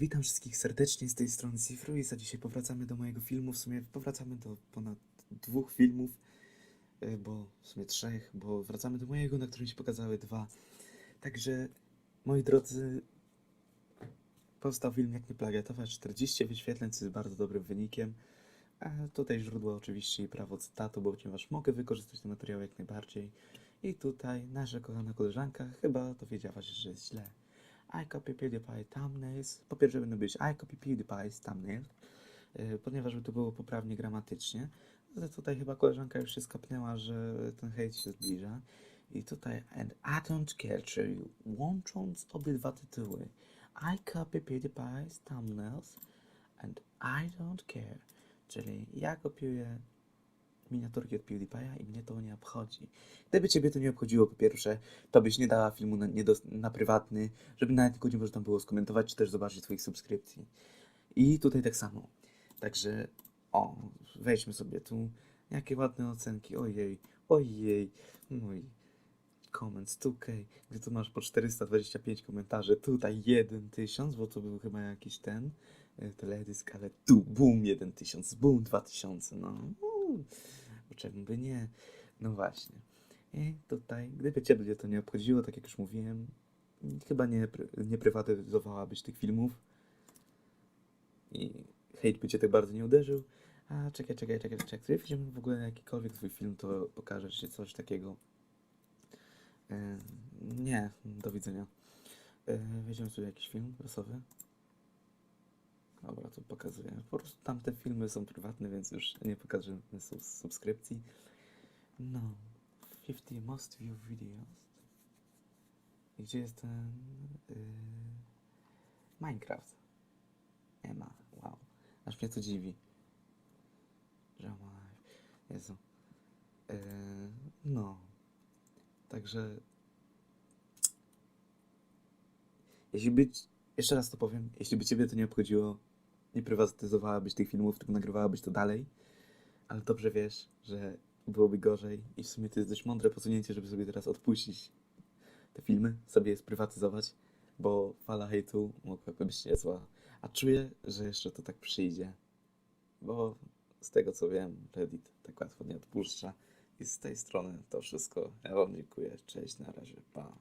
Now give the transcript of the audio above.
Witam wszystkich serdecznie z tej strony Cifruis, a dzisiaj powracamy do mojego filmu. W sumie powracamy do ponad dwóch filmów, y, bo w sumie trzech, bo wracamy do mojego, na którym się pokazały dwa. Także, moi drodzy, powstał film Jak nie plagiatować, 40 wyświetleń, co jest bardzo dobrym wynikiem. A tutaj źródło oczywiście i prawo cytatu, bo ponieważ mogę wykorzystać ten materiał jak najbardziej. I tutaj nasza kochana koleżanka chyba dowiedziała się, że jest źle. I copy PewDiePie thumbnails. Po pierwsze będą być I copy PewDiePie's thumbnail, yy, ponieważ by to było poprawnie gramatycznie. Ale tutaj chyba koleżanka już się skapnęła, że ten hejt się zbliża. I tutaj and I don't care, czyli łącząc obydwa tytuły. I copy PewDiePie's thumbnails and I don't care, czyli ja kopiuję miniaturki od PewDiePie'a i mnie to nie obchodzi. Gdyby ciebie to nie obchodziło, po pierwsze, to byś nie dała filmu na, nie dos- na prywatny, żeby nawet tylko nie można tam było skomentować, czy też zobaczyć twoich subskrypcji. I tutaj tak samo. Także, o, wejdźmy sobie tu. Jakie ładne ocenki, ojej, ojej, mój comments 2K, gdzie tu masz po 425 komentarzy, tutaj 1000, bo to był chyba jakiś ten y, teledysk, ale tu boom 1000, boom 2000, no. Uuu, Czemu by nie? No właśnie. I tutaj, gdyby Ciebie to nie obchodziło, tak jak już mówiłem, chyba nie, nie prywatyzowałabyś tych filmów i hejt by Cię tak bardzo nie uderzył. A czekaj, czekaj, czekaj, czekaj. Gdy wejdziemy w ogóle jakikolwiek Twój film, to pokaże Ci coś takiego. E, nie, do widzenia. E, wejdziemy sobie jakiś film losowy. To pokazuję. Po prostu tamte filmy są prywatne, więc już nie pokażę sub- subskrypcji. No, 50 most view videos. I Gdzie jest ten yy, Minecraft? Nie ma, wow. Aż mnie to dziwi. Że ma live. Jezu. Yy, no. Także jeśli być, jeszcze raz to powiem, jeśli by Ciebie to nie obchodziło, nie prywatyzowałabyś tych filmów, tylko nagrywałabyś to dalej, ale dobrze wiesz, że byłoby gorzej i w sumie to jest dość mądre posunięcie, żeby sobie teraz odpuścić te filmy, sobie je sprywatyzować, bo fala hejtu mogłaby być niezła. A czuję, że jeszcze to tak przyjdzie, bo z tego co wiem, Reddit tak łatwo nie odpuszcza. I z tej strony to wszystko. Ja Wam dziękuję. Cześć, na razie, pa.